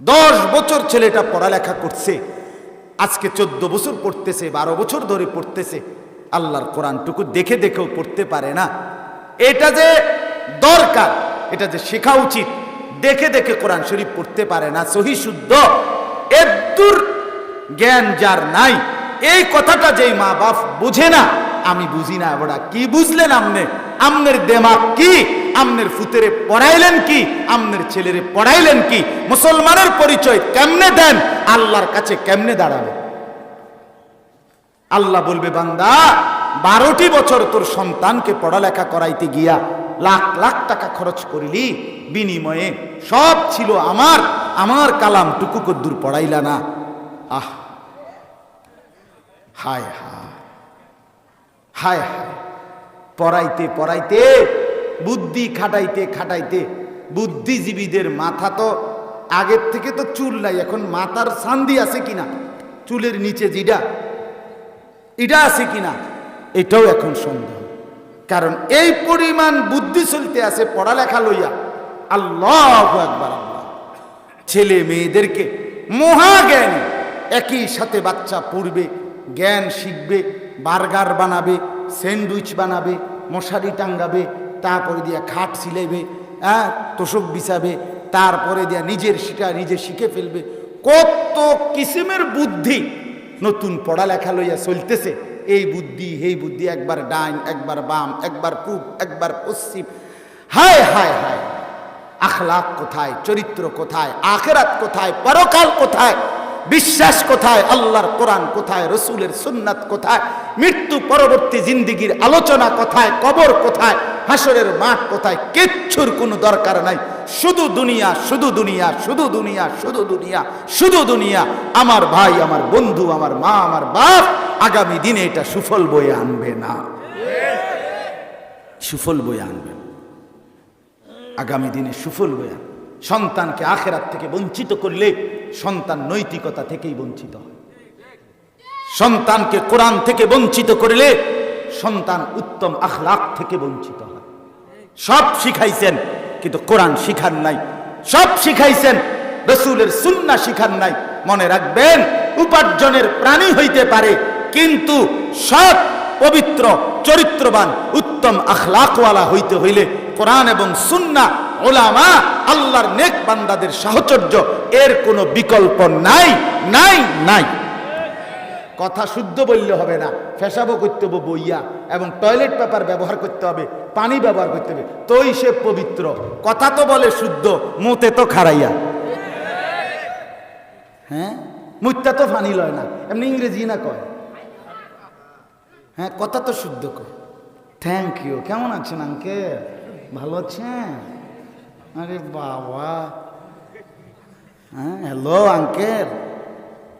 দশ বছর ছেলেটা পড়ালেখা করছে, আজকে চোদ্দ বছর পড়তেছে, বারো বছর ধরে পড়তেছে, আল্লাহর কোরআনটুকু দেখে দেখেও পড়তে পারে না। এটা যে দরকার, এটা যে শেখা উচিত, দেখে দেখে কোরআন শরীফ পড়তে পারে না, সহি শুদ্ধ এদ্দুর জ্ঞান যার নাই, এই কথাটা যেই মা বাপ বুঝে না, আমি বুঝি না বড়া কি বুঝলেন আমনে? আমনের দেমাগ কি? আমনের ফুতেরে পড়াইলেন কি? আমনের ছেলেরে পড়াইলেন কি? মুসলমানের পরিচয় কেমনে দেন? আল্লাহর কাছে কেমনে দাঁড়াবে? আল্লাহ বলবে, বান্দা, বারোটি বছর তোর সন্তানকে পড়ালেখা করাইতে গিয়া লাখ লাখ টাকা খরচ করিলি, বিনিময়ে সব ছিল আমার আমার কালাম টুকু কদ্দুর পড়াইলা না। আহ! হায় হায়! হায় হায়! পড়াইতে পড়াইতে, বুদ্ধি খাটাইতে খাটাইতে, বুদ্ধিজীবীদের মাথা তো আগের থেকে তো চুল নাই, এখন মাথার সান্দি আছে কিনা? চুলের নিচে জিডা এটা আছে কিনা? এটাও এখন সন্দেহ। কারণ এই পরিমাণ বুদ্ধি চলতে আছে পড়ালেখা লইয়া। আল্লাহ একবার আল্লাহ। ছেলে মেয়েদেরকে মহাজ্ঞান একই সাথে বাচ্চা পড়বে, জ্ঞান শিখবে, বার্গার বানাবে স্যান্ডউইচ বানাবে, মশারি টাঙ্গাবে, তারপরে দিয়া খাট সিলাইবে হ্যাঁ তোষক বিছাবে, তারপরে দিয়া নিজের শিখা নিজে শিখে ফেলবে। কত কিসিমের বুদ্ধি নতুন পড়ালেখা লইয়া চলতেছে। এই বুদ্ধি এই বুদ্ধি, একবার ডাইন, একবার বাম, একবার পূব একবার পশ্চিম। হায় হায় হায় আখলাক কোথায়, চরিত্র কোথায়, আখেরাত কোথায়, পরকাল কোথায়? বিশ্বাস কোথায়? আল্লাহর কোরআন কোথায়? রসুলের সুন্নাত কোথায়? মৃত্যু পরবর্তী জিন্দিগির আলোচনা কোথায়? কবর কোথায়? হাসরের মাঠ কোথায়? কিচ্ছুর কোনো দরকার নাই। শুধু দুনিয়া শুধু দুনিয়া শুধু দুনিয়া শুধু দুনিয়া শুধু দুনিয়া। আমার ভাই, আমার বন্ধু, আমার মা, আমার বাপ আগামী দিনে এটা সুফল বয়ে আনবে না। সুফল বয়ে আনবে আগামী দিনে সুফল বয়ে আনবে। সন্তানকে আখেরাত থেকে বঞ্চিত করলে সন্তান নৈতিকতা থেকেই বঞ্চিত হয়। সন্তানকে কোরআন থেকে বঞ্চিত করলে সন্তান উত্তম আখলাক থেকে বঞ্চিত হয়। সব শিখাইছেন, কিন্তু কোরআন শিখান নাই। সব শিখাইছেন, রসুলের সুন্না শিখান নাই। মনে রাখবেন, উপার্জনের প্রাণী হইতে পারে, কিন্তু সব পবিত্র, চরিত্রবান, উত্তম আখলাকওয়ালা হইতে হইলে কোরআন এবং সুন্না ওলামা, আল্লাহর নেক বান্দাদের সাহচর্য, এর কোনো বিকল্প নাই নাই নাই। কথা শুদ্ধ বললে হবে না, ফেসাবো করতে হবে বইয়া, এবং টয়লেট পেপার ব্যবহার করতে হবে, পানি ব্যবহার করতে হবে। তোই সে পবিত্র, কথা তো বলে শুদ্ধ, মুতে তো খারাইয়া হ্যাঁ? মুত্যা তো ফানি লয় না, এমনি ইংরেজি না কয়? হ্যাঁ কথা তো শুদ্ধ কয়। থ্যাংক ইউ কেমন আছেন আঙ্কে ভালো আছেন? আরে বাবা। হ্যাঁ হ্যালো আঙ্কেল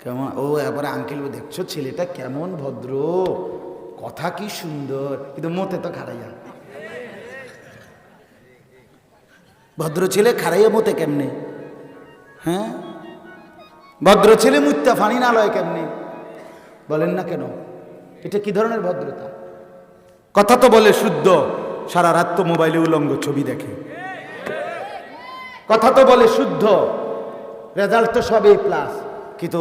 কেমন? ও, এবারে আঙ্কেল দেখছ ছেলেটা কেমন ভদ্র? কথা কি সুন্দর। কিন্তু মতে তো খারাইয়া ভদ্র ছেলে খারাইয়া মতে কেমনে? হ্যাঁ? ভদ্র ছেলে মুত্যা ফানি না লয় কেমনে? বলেন না কেন? এটা কি ধরনের ভদ্রতা? কথা তো বলে শুদ্ধ। সারা রাত তো মোবাইলে উলঙ্গ ছবি দেখে। কথা তো বলে শুদ্ধ। রেজাল্ট তো সবই প্লাস কিন্তু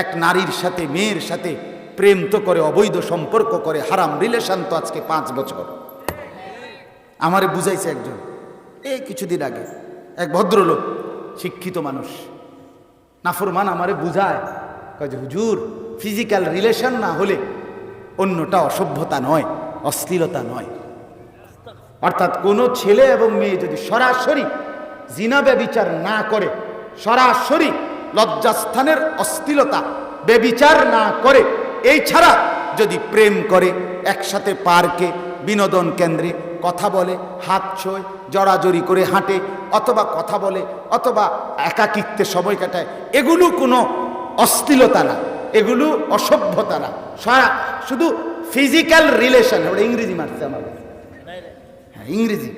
এক নারীর সাথে, মেয়ের সাথে প্রেম তো করে, অবৈধ সম্পর্ক করে, হারাম রিলেশন তো আজকে পাঁচ বছর। আমারে বুঝাইছে একজন। এই কিছুদিন আগে এক ভদ্রলোক, শিক্ষিত মানুষ। নাফরমান আমারে বুঝায় যে, হুজুর ফিজিক্যাল রিলেশন না হলে অন্যটা অসভ্যতা নয়, অশ্লীলতা নয়। অর্থাৎ কোনো ছেলে এবং মেয়ে যদি সরাসরি জিনা ব্যবিচার না করে, সরাসরি লজ্জাস্থানের অশ্লীলতা ব্যবিচার না করে, এই ছাড়া যদি প্রেম করে, একসাথে পার্কে, বিনোদন কেন্দ্রে কথা বলে, হাত ছোয়, জড়াজড়ি করে হাঁটে, অথবা কথা বলে, অথবা একাকিত্বে সময় কাটায়, এগুলো কোনো অশ্লীলতা না, এগুলো অসভ্যতা না। সারা, শুধু ফিজিক্যাল রিলেশন ওটা ইংরেজি মারছে আমার হ্যাঁ ইংরেজি।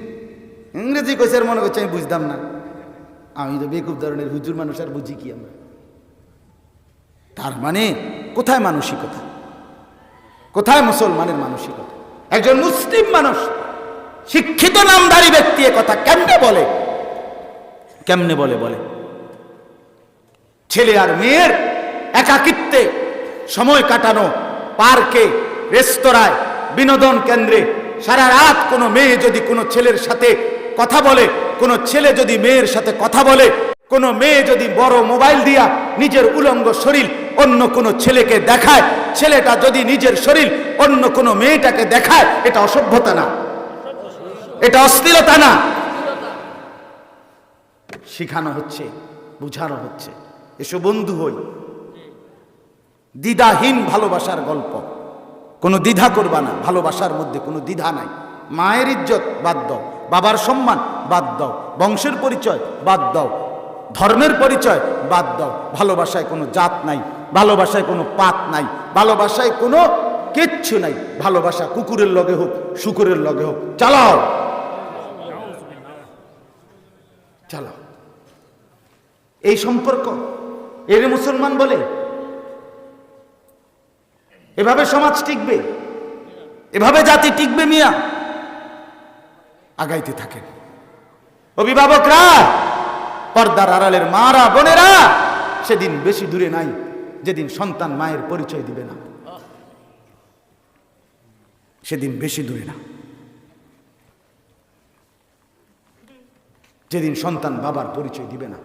ইংরেজি কইছে আর মনে করছে আমি বুঝতাম না। আমি তো বেকুব ধরনের হুজুর মানুষ আর বুঝি কি আমরা? তার মানে কোথায় মানসিকতা? কোথায় মুসলমানের মানসিকতা? একজন মুসলিম মানুষ, শিক্ষিত নামধারী ব্যক্তি কথা কেমনে বলে? কেমনে বলে বলে? ছেলে আর মেয়ের একাকিত্বে সময় কাটানো, পার্কে, রেস্তোরাঁয়, বিনোদন কেন্দ্রে সারা রাত কোনো মেয়ে যদি কোনো ছেলের সাথে কথা বলে, কোনো ছেলে যদি মেয়ের সাথে কথা বলে, কোনো মেয়ে যদি বড় মোবাইল দিয়া নিজের উলঙ্গ শরীর অন্য কোনো ছেলেকে দেখায়, ছেলেটা যদি নিজের শরীর অন্য কোনো মেয়েটাকে দেখায়, এটা অসভ্যতা না। এটা অস্থিরতা না। শিখানো হচ্ছে, বুঝানো হচ্ছে। এসো বন্ধু হই। দ্বিধাহীন ভালোবাসার গল্প। কোনো দ্বিধা করবা না, ভালোবাসার মধ্যে কোনো দ্বিধা নাই। মায়ের ইজ্জত বাদ দাও। বাবার সম্মান বাদ দাও। বংশের পরিচয় বাদ দাও। ধর্মের পরিচয় বাদ দাও। ভালোবাসায় কোনো জাত নাই, ভালোবাসায় কোনো পাত নাই, ভালোবাসায় কোনো কিচ্ছু নাই। ভালোবাসা কুকুরের লগে হোক, শুকুরের লগে হোক। চালাও। চালাও। এই সম্পর্ক এর মুসলমান বলে? এভাবে সমাজ টিকবে? এভাবে জাতি টিকবে মিয়া? আগাইতে থাকেন। অভিভাবকরা, পর্দার আড়ালের মারা, বোনেরা, সেদিন বেশি দূরে নাই, যেদিন সন্তান মায়ের পরিচয় দিবে না। সেদিন বেশি দূরে না। যেদিন সন্তান বাবার পরিচয় দিবে না,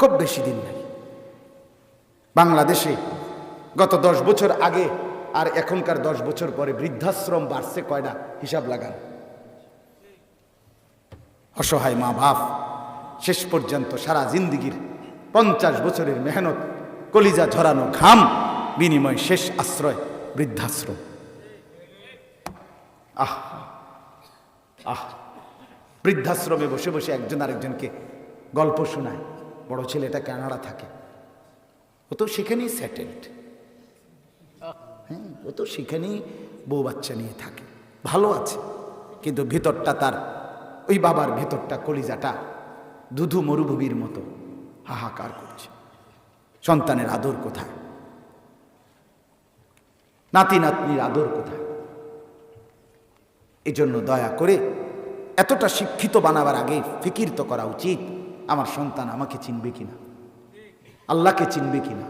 খুব বেশি দিন নাই। বাংলাদেশে গত দশ বছর আগে আর এখনকার দশ বছর পরে বৃদ্ধাশ্রম বাড়ছে কয়টা হিসাব লাগান। অসহায় মা বাপ, শেষ পর্যন্ত সারা জিন্দিগির পঞ্চাশ বছরের মেহনত, কলিজা ঝরানো ঘাম, বিনিময় শেষ আশ্রয়, বৃদ্ধাশ্রম। আহ আহ। বৃদ্ধাশ্রমে বসে বসে একজন আরেকজনকে গল্প শোনায়। বড় ছেলেটা কানাডা থাকে। ও তো সেখানেই সেটেলড হ্যাঁ ও তো সেখানেই বউ বাচ্চা নিয়ে থাকে। ভালো আছে, কিন্তু ভিতরটা তার ওই বাবার ভেতরটা, কলিজাটা দুধু মরুভূমির মতো হাহাকার করছে। সন্তানের আদর কোথায়? নাতি নাতনির আদর কোথায়? এই জন্য দয়া করে এতটা শিক্ষিত বানাবার আগে ফিকির তো করা উচিত। আমার সন্তান আমাকে চিনবে কিনা? আল্লাহকে চিনবে কিনা?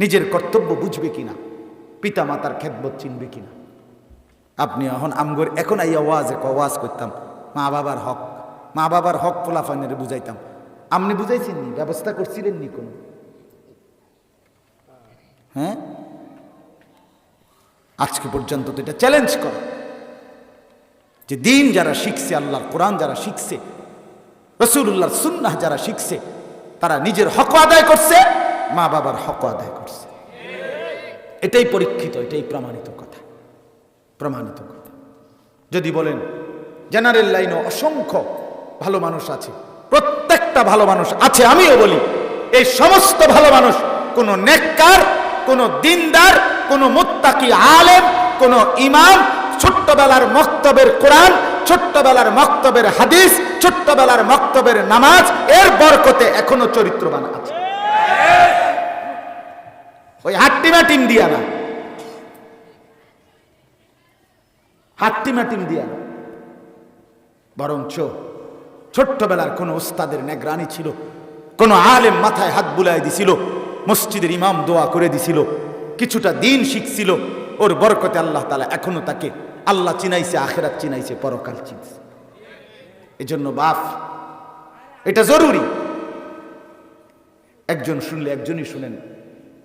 নিজের কর্তব্য বুঝবে কিনা? পিতা মাতার খেদবত চিনবে কিনা? আপনি এখন আমগর, এখন এই আওয়াজ এক আওয়াজ করতাম। মা বাবার হক। মা বাবার হক ফোলাফানের বুঝাইতাম। আপনি বুঝাইছেন নি ব্যবস্থা করছিলেন নি কোনো? হ্যাঁ? আজকে পর্যন্ত তো এটা চ্যালেঞ্জ কর। যে দিন যারা শিখছে, আল্লাহর কোরআন যারা শিখছে রসুল্লাহর সুন্নাহ যারা শিখছে, তারা নিজের হক আদায় করছে মা বাবার হক আদায় করছে। এটাই পরীক্ষিত, এটাই প্রমাণিত কথা। প্রমাণিত কথা। যদি বলেন জেনারেল লাইনে অসংখ্য ভালো মানুষ আছে, প্রত্যেকটা ভালো মানুষ আছে, আমিও বলি, এই সমস্ত ভালো মানুষ, কোন নেককার, কোন দিনদার, কোন মুত্তাকি আলেম, কোন ইমাম, ছোট্টবেলার মক্তবের কোরআন, ছোট্টবেলার মক্তবের হাদিস, ছোট্টবেলার মক্তবের নামাজ, এর বরকতে এখনও চরিত্রবান আছে। ওই হাট্টিমা টিম দিয়া না। হাট্টিমা টিম দিয়া না। বরঞ্চ ছোট্টবেলার কোন ওস্তাদের নেগ্রানি ছিল, কোন আলেম মাথায় হাত বুলাই দিছিল, মসজিদের ইমাম দোয়া করে দিছিল, কিছুটা দিন শিখছিল, ওর বরকতে আল্লাহ তালা এখনও তাকে আল্লাহ চিনাইছে, আখেরাত চিনাইছে, পরকাল চিনছে। এজন্য বাপ, এটা জরুরি। একজন শুনলে একজনই শুনেন,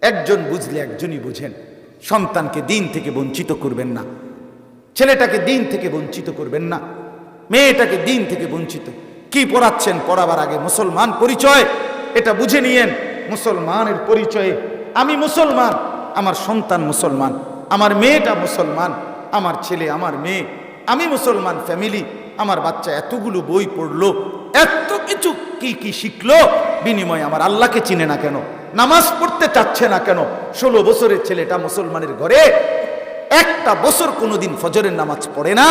একজন বুঝলে একজনই বুঝেন। সন্তানকে দিন থেকে বঞ্চিত করবেন না, ছেলেটাকে দিন থেকে বঞ্চিত করবেন না। মেয়েটাকে দিন থেকে বঞ্চিত। কি পড়াচ্ছেন? পড়াবার আগে মুসলমান পরিচয়। এটা বুঝে নিয়েন, মুসলমানের পরিচয়ে। আমি মুসলমান, আমার সন্তান মুসলমান, আমার মেয়েটা মুসলমান, আমার ছেলে আমার মেয়ে। আমি মুসলমান ফ্যামিলি, আমার বাচ্চা এতগুলো বই পড়ল, এত কিছু কি কি শিখলো, বিনিময়ে আমার আল্লাহকে চিনে না কেন? নামাজ পড়তে চাচ্ছে না কেন? ষোলো বছরের ছেলেটা মুসলমানের ঘরে, একটা বছর কোনোদিন ফজরের নামাজ পড়ে না।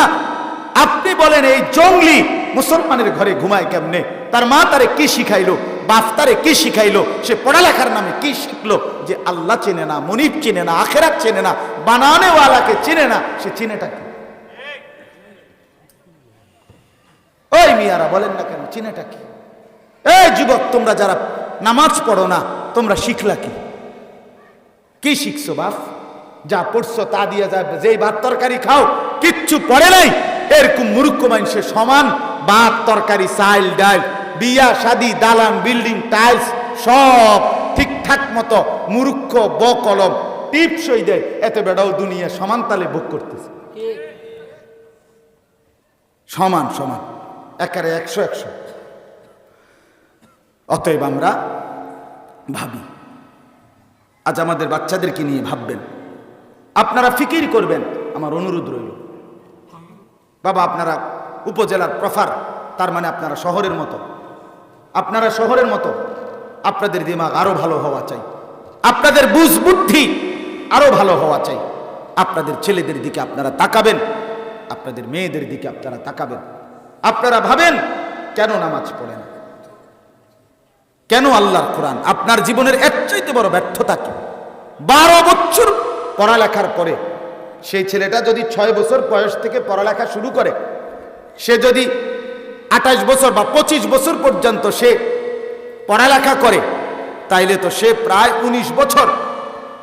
আপনি বলেন, এই জঙ্গলি মুসলমানের ঘরে ঘুমায় কেমনে? তার মা তারে কি শিখাইলো? বাপ তারে কি শিখাইলো? সে পড়ালেখার নামে কি শিখলো? যে আল্লাহ চেনে না, মনিব চেনে না, আখেরাত চেনে না, বানানেওয়ালাকে চেনে না, সে চিনেটা কি? ওই মিয়ারা, বলেন না কেন, চিনেটা কি? এই যুবক, তোমরা যারা নামাজ পড়ো না, তোমরা শিখলা কি? কি শিখছো বাপ? যা পড়ছো তা দিয়ে যা যেই ভাত তরকারি খাও, কিচ্ছু পড়ে নাই। এরকম মূর্খ মানুষের সমান ভাত তরকারি চাইল ডাল, বিয়া, শাদি, দালান, বিল্ডিং, টাইলস, সব ঠিকঠাক মতো মূর্খ ব কলম টিপসই দেয়। এত বেড়াও দুনিয়া সমান তালে ভোগ করতেছে। সমান সমান। একারে একশো একশো। অতএব আমরা ভাবি, আজ আমাদের বাচ্চাদেরকে নিয়ে ভাববেন। আপনারা ফিকির করবেন। আমার অনুরোধ রইল। বাবা আপনারা উপজেলার প্রফার, তার মানে আপনারা শহরের মতো। আপনারা শহরের মতো, আপনাদের দিমাগ আরও ভালো হওয়া চাই। আপনাদের বুঝ বুদ্ধি আরও ভালো হওয়া চাই। আপনাদের ছেলেদের দিকে আপনারা তাকাবেন, আপনাদের মেয়েদের দিকে আপনারা তাকাবেন। আপনারা ভাবেন, কেন নামাজ পড়ে না? কেন আল্লাহর কোরআন? আপনার জীবনের এর চাইতে বড় ব্যর্থতা কি? বারো বছর পড়ালেখার পরে সেই ছেলেটা যদি ছয় বছর বয়স থেকে পড়ালেখা শুরু করে, সে যদি আঠাশ বছর বা পঁচিশ বছর পর্যন্ত সে পড়ালেখা করে, তাইলে তো সে প্রায় ১৯ বছর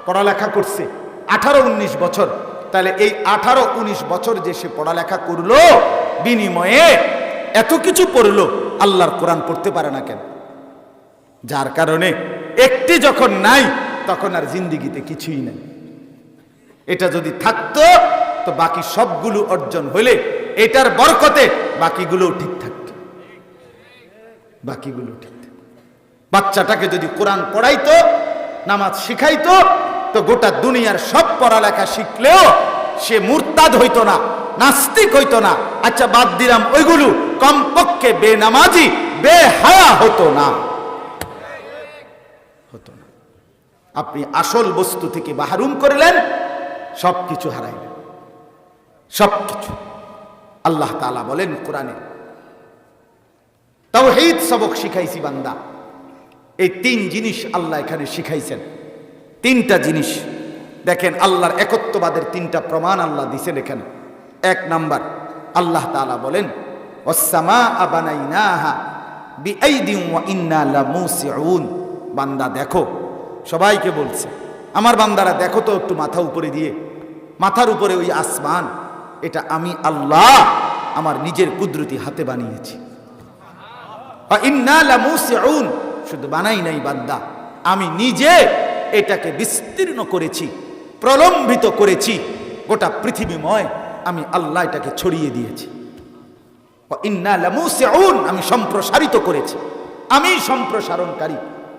পড়ালেখা করছে। আঠারো উনিশ বছর। তাহলে এই আঠারো উনিশ বছর যে সে পড়ালেখা করল, বিনিময়ে এত কিছু পড়ল, আল্লাহর কোরআন পড়তে পারে না কেন? যার কারণে একটি যখন নাই, তখন আর জিন্দিগিতে কিছুই নাই। এটা যদি থাকতো, তো বাকি সবগুলো অর্জন হলে এটার বরকতে বাকিগুলো ঠিক থাকত। বাকিগুলো ঠিক থাকত। বাচ্চাটাকে যদি কোরআন পড়াইতো, নামাজ শিখাইতো, তো গোটা দুনিয়ার সব পড়ালেখা শিখলেও সে মুরতাদ হইতো না, নাস্তিক হইতো না। আচ্ছা বাদ দিলাম ওইগুলো। কমপক্ষে বেনামাজি, বেহায়া হতো না। হতো না। আপনি আসল বস্তু থেকে বাহারুম করলেন সব কিছু হারাইলেন সব কিছু। আল্লাহ তালা বলেন কোরআনে তাও হেদ সবক শিখাইছি বান্দা। এই তিন জিনিস আল্লাহ এখানে শিখাইছেন। তিনটা জিনিস। দেখেন আল্লাহর একত্ববাদের তিনটা প্রমাণ আল্লাহ দিছেন এখানে। এক নাম্বার, আল্লাহ তাআলা বলেন ইন্না বান্দা দেখো, সবাইকে বলছে আমার বান্দারা, দেখো তো একটু মাথা উপরে দিয়ে। মাথার উপরে ওই আসমান, এটা আমি আল্লাহ আমার নিজের কুদরতি হাতে বানিয়েছি। শুধু বানাই নাই বান্দা, আমি নিজে এটাকে বিস্তীর্ণ করেছি প্রলম্বিত করেছি, গোটা পৃথিবীময় আমি আল্লাহ এটাকে ছড়িয়ে দিয়েছি। আমি সম্প্রসারিত করেছি, আমি সম্প্রসারণকারী,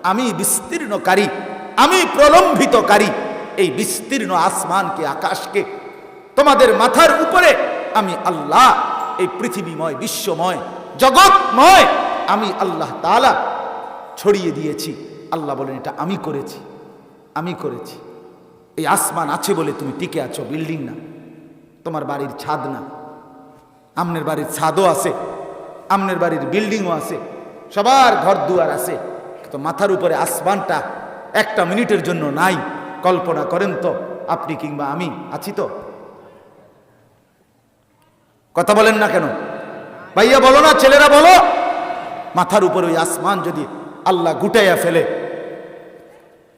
আমি বিস্তীর্ণকারী আমি প্রলম্বিতকারী এই বিস্তীর্ণ আসমানকে, আকাশকে, তোমাদের মাথার উপরে আমি আল্লাহ, এই পৃথিবীময়, বিশ্বময়, জগৎময়, আমি আল্লাহ তাআলা ছড়িয়ে দিয়েছি। আল্লাহ বলেন, এটা আমি করেছি আমি করেছি। এই আসমান আছে বলে তুমি টিকে আছো, বিল্ডিং না। তোমার বাড়ির ছাদ না। আমনের বাড়ির ছাদও আছে, আমনের বাড়ির বিল্ডিংও আছে, সবার ঘর দুয়ার আছে। তো মাথার উপরে আসমানটা একটা মিনিটের জন্য নাই। কল্পনা করেন তো, আপনি কিংবা আমি আছি তো। কথা বলেন না কেন? ভাইয়া বলো না, ছেলেরা বলো। মাথার উপরে ওই আসমান যদি আল্লাহ গুটাইয়া ফেলে,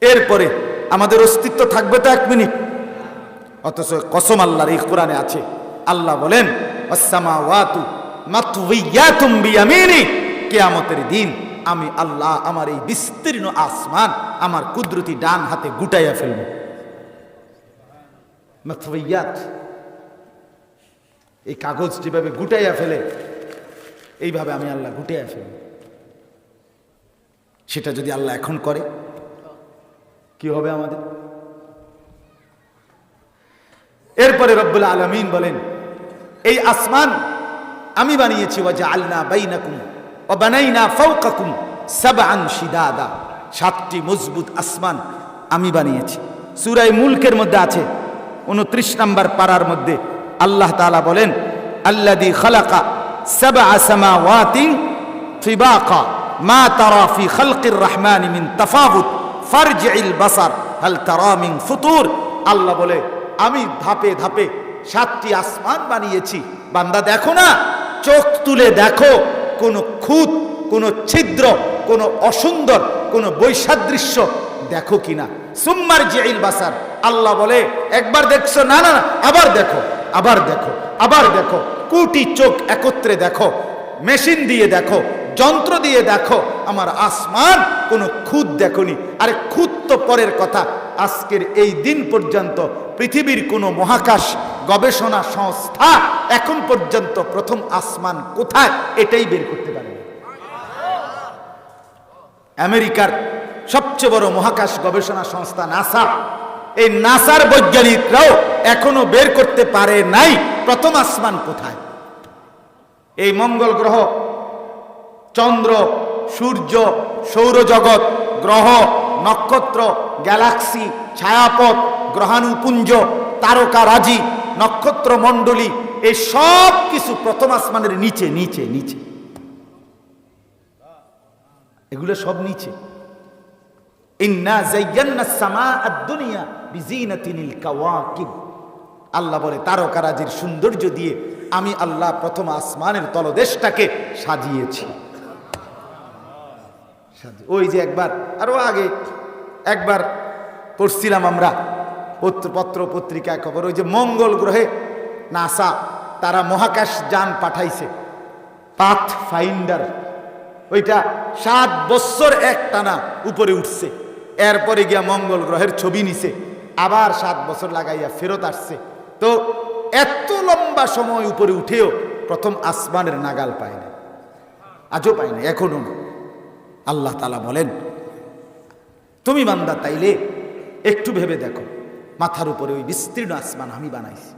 এরপরে আমাদের অস্তিত্ব থাকবে তো এক মিনিট। অথচ কসম আল্লাহর এই কোরআনে আছে, আল্লাহ বলেন কিয়ামতের দিন আমি আল্লাহ আমার এই বিস্তীর্ণ আসমান আমার কুদরতি ডান হাতে গুটাইয়া ফেলব। এই কাগজ যেভাবে গুটাইয়া ফেলে, এইভাবে আমি আল্লাহ গুটাইয়া ফেলব। সেটা যদি আল্লাহ এখন করে, কি হবে আমাদের? এরপরে রব্বুল আলমিন বলেন, এই আসমান আমি বানিয়েছি ওয়াজা আল্লাহ বাইনাকুম ও বানাইনা ফৌকাকুম সাবান শিদাদা। সাতটি মজবুত আসমান আমি বানিয়েছি। সুরাই মুলকের মধ্যে আছে উনত্রিশ নম্বর পাড়ার মধ্যে আল্লাহ তাআলা বলেন আল্লাদি খালাকা সাবা সামাওয়াতিন ফিবাকা মা তারা ফি খালকির রহমান মিন তাফাউত ফারজিল বাসার হাল তারা মিন ফুতুর। আল্লাহ বলে, আমি ধাপে ধাপে সাতটি আসমান বানিয়েছি। বান্দা দেখো না, চোখ তুলে দেখো। কোনো খুঁত কোনো ছিদ্র কোনো অসুন্দর কোনো বৈসাদৃশ্য দেখো কিনা সুম্মার জেইল বাসার। আল্লাহ বলে একবার দেখছ? না না না, আবার দেখো আবার দেখো আবার দেখো। কুটি চোখ একত্রে দেখো মেশিন দিয়ে দেখো যন্ত্র দিয়ে দেখো। আমার আসমান কোনো খুদ দেখনি। আরে খুদ তো পরের কথা আজকের এই দিন পর্যন্ত পৃথিবীর কোনো মহাকাশ গবেষণা সংস্থা এখন পর্যন্ত প্রথম আসমান কোথায় এটাই বের করতে পারে আমেরিকার সবচেয়ে বড় মহাকাশ গবেষণা সংস্থা নাসা, এই নাসার বৈজ্ঞানিকরাও এখনও বের করতে পারে নাই প্রথম আসমান কোথায়। এই মঙ্গল গ্রহ, চন্দ্র, সূর্য, সৌরজগৎ, গ্রহ নক্ষত্র, গ্যালাক্সি, ছায়াপথ, গ্রহাণুপুঞ্জ তারকারাজি নক্ষত্র মণ্ডলী এই সব কিছু প্রথম আসমানের নিচে নিচে নিচে। এগুলো সব নিচে। আল্লাহ বলে তারকারাজির সৌন্দর্য দিয়ে আমি আল্লাহ প্রথম আসমানের তলদেশটাকে সাজিয়েছি। ওই যে একবার, আরও আগে একবার পড়ছিলাম আমরা পত্র পত্র পত্রিকায় খবর। ওই যে মঙ্গল গ্রহে নাসা তারা মহাকাশ যান পাঠাইছে পাথ ফাইন্ডার ওইটা সাত বছর এক টানা উপরে উঠছে। এরপরে গিয়া মঙ্গল গ্রহের ছবি নিছে। আবার সাত বছর লাগাইয়া ফেরত আসছে। তো এত লম্বা সময় উপরে উঠেও প্রথম আসমানের নাগাল পায় না আজও পায় না এখনও না। আল্লাহ তালা বলেন, তুমি বান্দা তাইলে একটু ভেবে দেখো, মাথার উপরে ওই বিস্তীর্ণ আসমান আমি বানাইছি।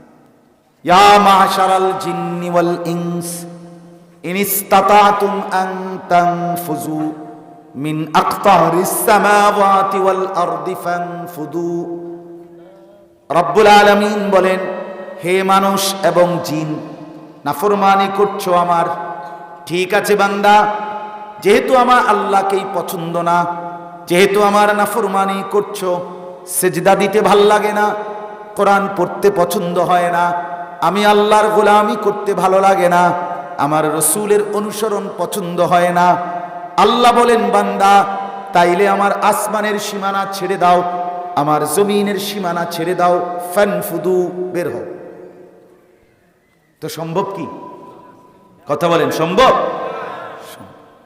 রব্বুল বলেন, হে মানুষ এবং জিন, নাফরমানি করছ আমার। ঠিক আছে বান্দা যেহেতু আমার আল্লাহকেই পছন্দ না, যেহেতু আমার নাফরমানি করছ, সেজদা দিতে ভালো লাগে না, কোরআন পড়তে পছন্দ হয় না, আমি আল্লাহর গোলামি করতে ভালো লাগে না, আমার রসুলের অনুসরণ পছন্দ হয় না। আল্লাহ বলেন, বান্দা, তাইলে আমার আসমানের সীমানা ছেড়ে দাও, আমার জমিনের সীমানা ছেড়ে দাও ফ্যান ফুদু বের হও। তো সম্ভব কি? কথা বলেন, সম্ভব?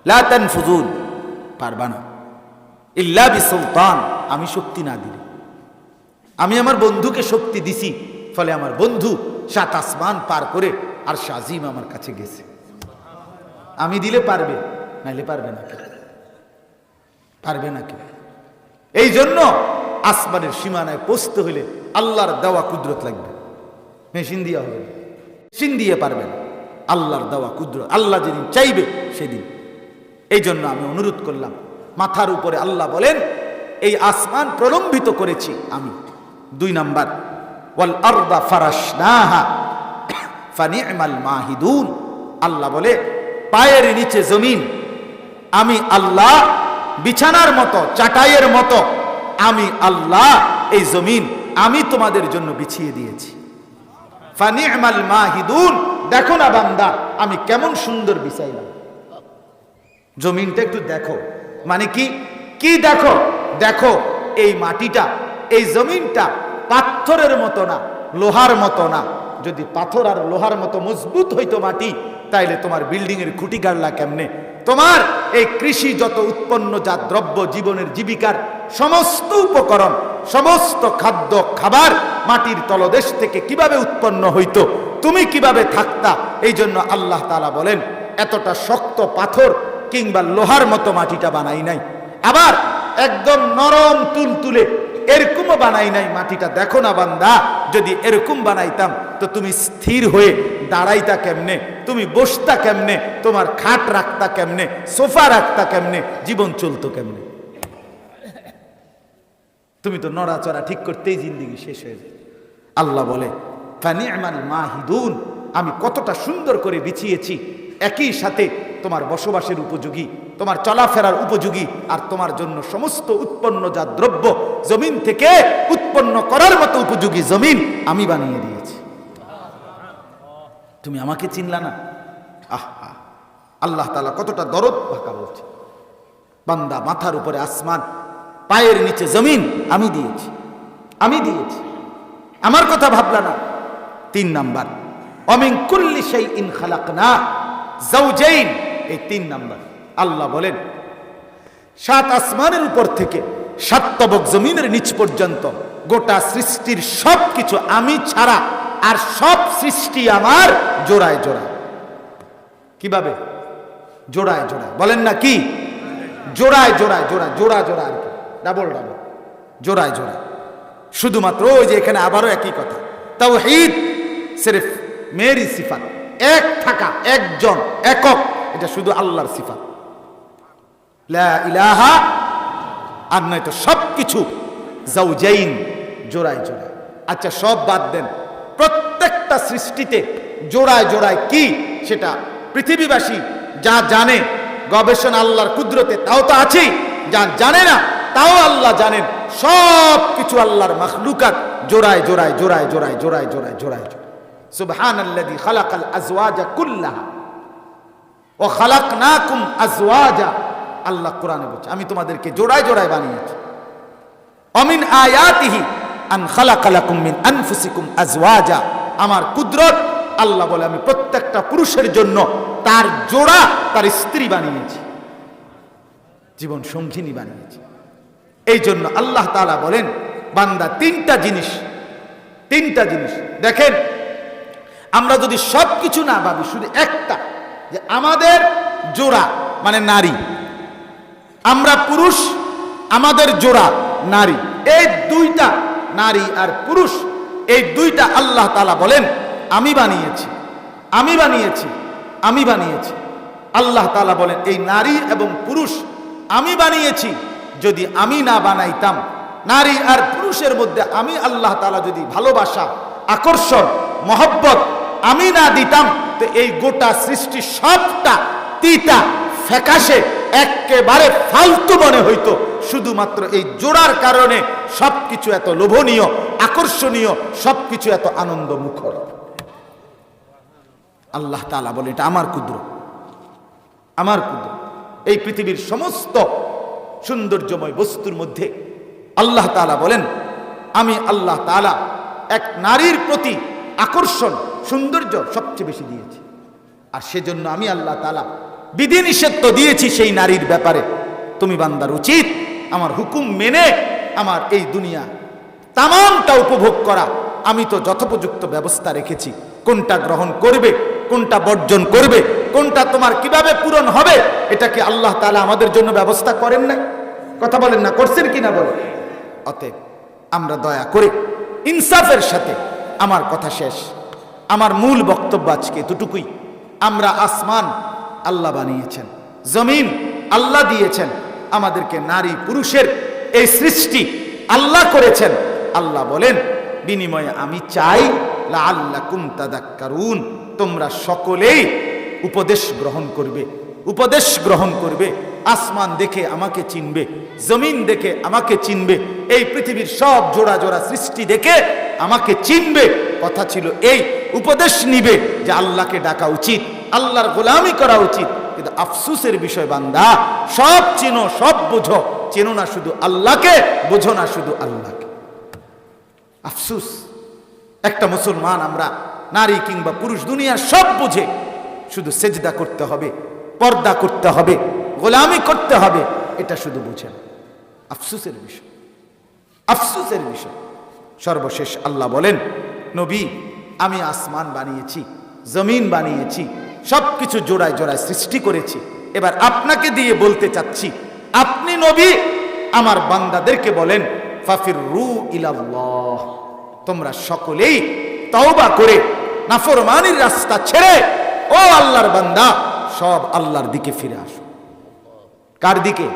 লাতান ফুজুল পারবা না। ইল্লা বিসুলতান। আমি শক্তি না দিলে। আমি আমার বন্ধুকে শক্তি দিছি, ফলে আমার বন্ধু সাত আসমান পার করে আর সাজিম আমার কাছে গেছে। আমি দিলে পারবে, নাইলে পারবে না পারবে না কেউ। এই জন্য আসমানের সীমানায় পৌঁছতে হলে আল্লাহর দেওয়া কুদরত লাগবে। মেশিন দিয়ে হবে না। মেশিন দিয়ে পারবেন আল্লাহর দেওয়া কুদরত। আল্লাহ যেদিন চাইবে, সেদিন। এই জন্য আমি অনুরোধ করলাম, মাথার উপরে আল্লাহ বলেন, এই আসমান প্রলম্বিত করেছি আমি। দুই নাম্বার, ওয়াল আরদা ফারাশনাহা ফানি'মাল মাহিদুন। আল্লাহ বলে, পায়ের নিচে জমিন, আমি আল্লাহ বিছানার মতো, চাটাইয়ের মতো, আমি আল্লাহ এই জমিন আমি তোমাদের জন্য বিছিয়ে দিয়েছি। ফানি'মাল মাহিদুন, দেখো না বান্দা, আমি কেমন সুন্দর বিছাইলাম। জমিনটা একটু দেখো। মানে কি? কি দেখো? দেখো, এই মাটিটা, এই জমিনটা পাথরের মতো না, লোহার মতো না। যদি পাথর আর লোহার মতো মজবুত হইতো মাটি, তাইলে তোমার বিল্ডিং এর খুঁটি গাড়লা কেমনে? তোমার এই কৃষি যত উৎপন্ন, যা দ্রব্য, জীবনের জীবিকার সমস্ত উপকরণ, সমস্ত খাদ্য, খাবার মাটির তলদেশ থেকে কীভাবে উৎপন্ন হইতো, তুমি কীভাবে থাকতা এই জন্য আল্লাহ তালা বলেন, এতটা শক্ত পাথর কিংবা লোহার মতো মাটিটা বানাই নাই। আবার একদম নরম তুল তুলে এরকমও বানাই নাই মাটিটা। দেখো না বান্দা, যদি এরকম বানাইতাম, তো তুমি স্থির হয়ে দাঁড়াইতা কেমনে? তুমি বসতা কেমনে? তোমার খাট রাখতা কেমনে? সোফা রাখতা কেমনে? জীবন চলতো কেমনে? তুমি তো নড়াচড়া ঠিক করতেই জিন্দিগি শেষ হয়ে যায়। আল্লাহ বলে ফানি'মাল মাহিদুন, আমি কতটা সুন্দর করে বিছিয়েছি। একই সাথে তোমার বসবাসের উপযোগী, তোমার চলাফেরার উপযোগী, আর তোমার জন্য সমস্ত উৎপন্ন যা দ্রব্য জমিন থেকে উৎপন্ন করার মতো উপযোগী জমিন আমি বানিয়ে দিয়েছি। তুমি আমাকে চিনলা না? আহা, আল্লাহ তালা কতটা দরদ ভাকা বলছে। বান্দা মাথার উপরে আসমান, পায়ের নিচে জমিন, আমি দিয়েছি আমি দিয়েছি। আমার কথা ভাবলা না। তিন নাম্বার অমিন কুল্লি সেই ইন খালাক না জৌজেইন এই তিন নাম্বার। আল্লাহ বলেন, সাত আসমানের উপর থেকে সাত তবক জমিনের নিচ পর্যন্ত গোটা সৃষ্টির সব কিছু আমি ছাড়া আর সব সৃষ্টি আমার জোড়ায় জোড়ায়। কীভাবে? জোড়ায় জোড়ায়। বলেন না কি? জোড়ায় জোড়ায় জোড়া জোড়া জোড়া আর কি। Double double. জোড়ায় জোড়ায়। শুধুমাত্র ওই যে এখানে আবারও একই কথা। তাও হিদ সেরেফ, মেরি সিফাত। এক থাকা, একজন, একক। এটা শুধু আল্লাহর সিফাত। ইলাহা, আর নয়তো সব কিছু জাউজাইন, জোড়ায় জোড়ায়। আচ্ছা সব বাদ দেন। প্রত্যেকটা সৃষ্টিতে জোড়ায় জোড়ায় কি সেটা পৃথিবীবাসী যা জানে, গবেষণা আল্লাহর কুদরতে, তাও তো আছেই যা জানে না, তাও আল্লাহ জানেন। সব কিছু আল্লাহর মখলুকাত জোড়ায় জোড়ায় জোড়ায় জোড়ায় জোড়ায় জোড়ায় জোড়ায় জোড়ায়। সুবহান আল্লাদি খালাকাল আজওয়াজা কুল্লাহা। ও খালাক না কুম আজওয়াজা। আল্লাহ কোরআনে বলছে, আমি তোমাদেরকে জোড়ায় জোড়ায় বানিয়েছি। অমিন আয়াতিহি আন খালাকালাকুম মিন আনফুসিকুম আজওয়াজা। আমার কুদরত, আল্লাহ বলে, আমি প্রত্যেকটা পুরুষের জন্য তার জোড়া তার স্ত্রী বানিয়েছি। জীবন সঙ্গিনী বানিয়েছি। এই জন্য আল্লাহ তাআলা বলেন, বান্দা, তিনটা জিনিস তিনটা জিনিস। দেখেন, আমরা যদি সব কিছু না ভাবি, শুধু একটা যে আমাদের জোড়া মানে নারী। আমরা পুরুষ, আমাদের জোড়া, নারী। এই দুইটা নারী আর পুরুষ, এই দুইটা আল্লাহ তালা বলেন, আমি বানিয়েছি আমি বানিয়েছি আমি বানিয়েছি। আল্লাহ তালা বলেন, এই নারী এবং পুরুষ আমি বানিয়েছি, যদি আমি না বানাইতাম। নারী আর পুরুষের মধ্যে আমি আল্লাহ তালা যদি ভালোবাসা, আকর্ষণ, মহব্বত আমি না দিতাম, তো এই গোটা সৃষ্টি সবটা তিতা, ফ্যাকাশে একেবারে ফালতু মনে হইতো। শুধুমাত্র এই জোড়ার কারণে সবকিছু এত লোভনীয়, আকর্ষণীয়, সবকিছু এত আনন্দ মুখর আল্লাহ তালা বলে, এটা আমার কুদ্র আমার কুদ্র এই পৃথিবীর সমস্ত সৌন্দর্যময় বস্তুর মধ্যে আল্লাহ তালা বলেন, আমি আল্লাহ তালা এক নারীর প্রতি আকর্ষণ সৌন্দর্য সবচেয়ে বেশি দিয়েছি। আর সেজন্য আমি আল্লাহ তালা বিধিনিষেধ তো দিয়েছি সেই নারীর ব্যাপারে। তুমি বান্দার উচিত আমার হুকুম মেনে আমার এই দুনিয়া তামামটা উপভোগ করা। আমি তো যথোপযুক্ত ব্যবস্থা রেখেছি। কোনটা গ্রহণ করবে, কোনটা বর্জন করবে, কোনটা তোমার কীভাবে পূরণ হবে, এটা কি আল্লাহ তালা আমাদের জন্য ব্যবস্থা করেন না কথা বলেন না, করছেন কিনা বলেন? অতএব আমরা দয়া করে ইনসাফের সাথে আমার কথা শেষ। আমার মূল বক্তব্য আজকে দুটুকুই আমরা আসমান আল্লাহ বানিয়েছেন, জমিন আল্লাহ দিয়েছেন, আমাদেরকে নারী পুরুষের এই সৃষ্টি আল্লাহ করেছেন। আল্লাহ বলেন, বিনিময়ে আমি চাই লা আল্লাহ কুমতাদাক্কারুন তোমরা সকলেই উপদেশ গ্রহণ করবে, উপদেশ গ্রহণ করবে, আসমান দেখে আমাকে চিনবে, জমিন দেখে আমাকে চিনবে, এই পৃথিবীর সব জোড়া জোড়া সৃষ্টি দেখে আমাকে চিনবে। কথা ছিল এই উপদেশ নিবে যে আল্লাহকে ডাকা উচিত, আল্লাহর গোলামি করা উচিত। কিন্তু আফসুসের বিষয় বান্দা, সব চিনো, সব বুঝো। চেনো না শুধু আল্লাহকে, বোঝো না শুধু আল্লাহকে। আফসুস, একটা মুসলমান আমরা, নারী কিংবা পুরুষ, দুনিয়ার সব বুঝে। শুধু সেজদা করতে হবে, পর্দা করতে হবে, গোলামি করতে হবে, এটা শুধু বুঝে না। আফসুসের বিষয় আফসুসের বিষয়। সর্বশেষ আল্লাহ বলেন, নবী আমি আসমান বানিয়েছি, জমিন বানিয়েছি সব কিছু জোড়ায় জোড়ায় সৃষ্টি করেছি। এবার আপনাকে দিয়ে বলতে চাচ্ছি, আপনি নবী, আমার বান্দাদেরকে বলেন ফাফির রু ইলাল্লাহ, তোমরা সকলেই তওবা করে নাফরমানির রাস্তা ছেড়ে, ও আল্লাহর বান্দা, সব আল্লাহর দিকে ফিরে আসো। কার দিকে?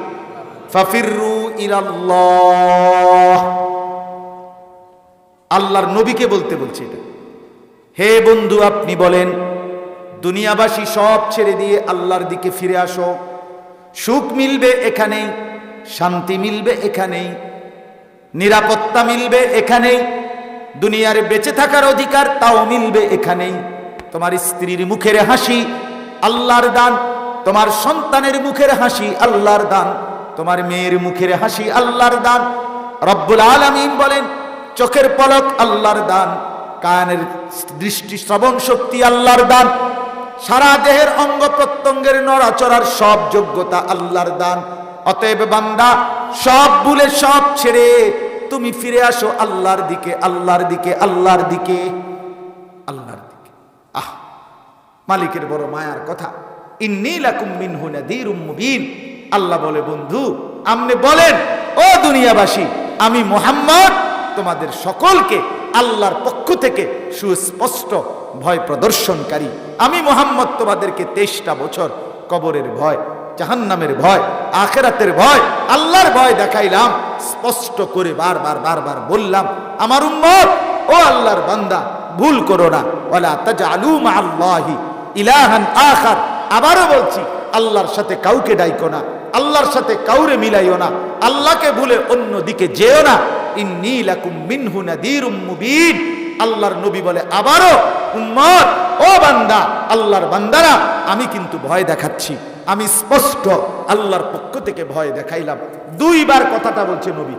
ফাফিরু ইলাল্লাহ। আল্লাহর নবীকে বলতে বলছে এটা। হে বন্ধু, আপনি বলেন, দুনিয়াবাসী সব ছেড়ে দিয়ে আল্লাহর দিকে ফিরে আসো। সুখ মিলবে এখানেই শান্তি মিলবে এখানেই নিরাপত্তা মিলবে এখানেই দুনিয়ার বেঁচে থাকার অধিকার তাও মিলবে এখানেই তোমার স্ত্রীর মুখের হাসি আল্লাহর দান, তোমার সন্তানের মুখের হাসি আল্লাহর দান, তোমার মেয়ের মুখের হাসি আল্লাহর দান। রব্বুল আলামিন বলেন, চোখের পলক আল্লাহর দান। কানের দৃষ্টি শ্রবণ শক্তি আল্লাহর দান। সারা দেহের অঙ্গ প্রত্যঙ্গের নড়াচড়ার সব যোগ্যতা আল্লাহর দান। অতএব বান্দা, সব ভুলে সব ছেড়ে তুমি ফিরে আসো আল্লাহর দিকে আল্লাহর দিকে আল্লাহর দিকে আল্লাহর দিকে। আহ, মালিকের বড় মায়ার কথা। আল্লাহ বলে, বন্ধু, আপনি বলেন, ও দুনিয়াবাসী, আমি মোহাম্মদ, তোমাদের সকলকে আল্লাহর পক্ষ থেকে সুস্পষ্ট ভয় প্রদর্শনকারী। আমি মোহাম্মদ তোমাদেরকে তেইশটা বছর কবরের ভয়, জাহান্নামের ভয়, আখেরাতের ভয়, আল্লাহর ভয় দেখাইলাম, স্পষ্ট করে বারবার বারবার বললাম, আমার উম্মত, ও আল্লাহর বান্দা, ভুল করো না। ওয়ালা তাজআলু মাআল্লাহি ইলাহান আখার। আবারও বলছি, আল্লাহর সাথে কাউকে ডাইকো না। আল্লাহর সাথে কাউরে মিলাইও না, আল্লাহকে ভুলে অন্য দিকে যেও না। আল্লাহর নবী বলে, আবারও, উম্মত, ও বান্দা, আল্লাহর বান্দারা, আমি কিন্তু ভয় দেখাচ্ছি। আমি স্পষ্ট আল্লাহর পক্ষ থেকে ভয় দেখাইলাম। দুইবার কথাটা বলছে নবী।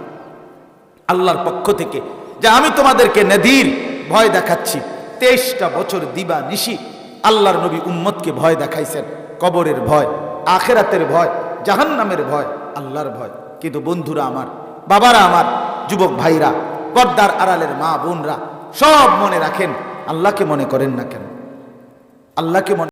আল্লাহর পক্ষ থেকে যে আমি তোমাদেরকে নদীর ভয় দেখাচ্ছি। তেইশটা বছর দিবা নিশি আল্লাহর নবী উম্মতকে ভয় দেখাইছেন। কবরের ভয়, আখেরাতের ভয় জাহান্নামের ভয়, আল্লাহর ভয়। কিন্তু বন্ধুরা আমার, বাবারা আমার, যুবক ভাইরা, পর্দার আড়ালের মা বোনরা, সব মনে রাখেন, আল্লাহকে মনে করেন না কেন? আল্লাহকে মনে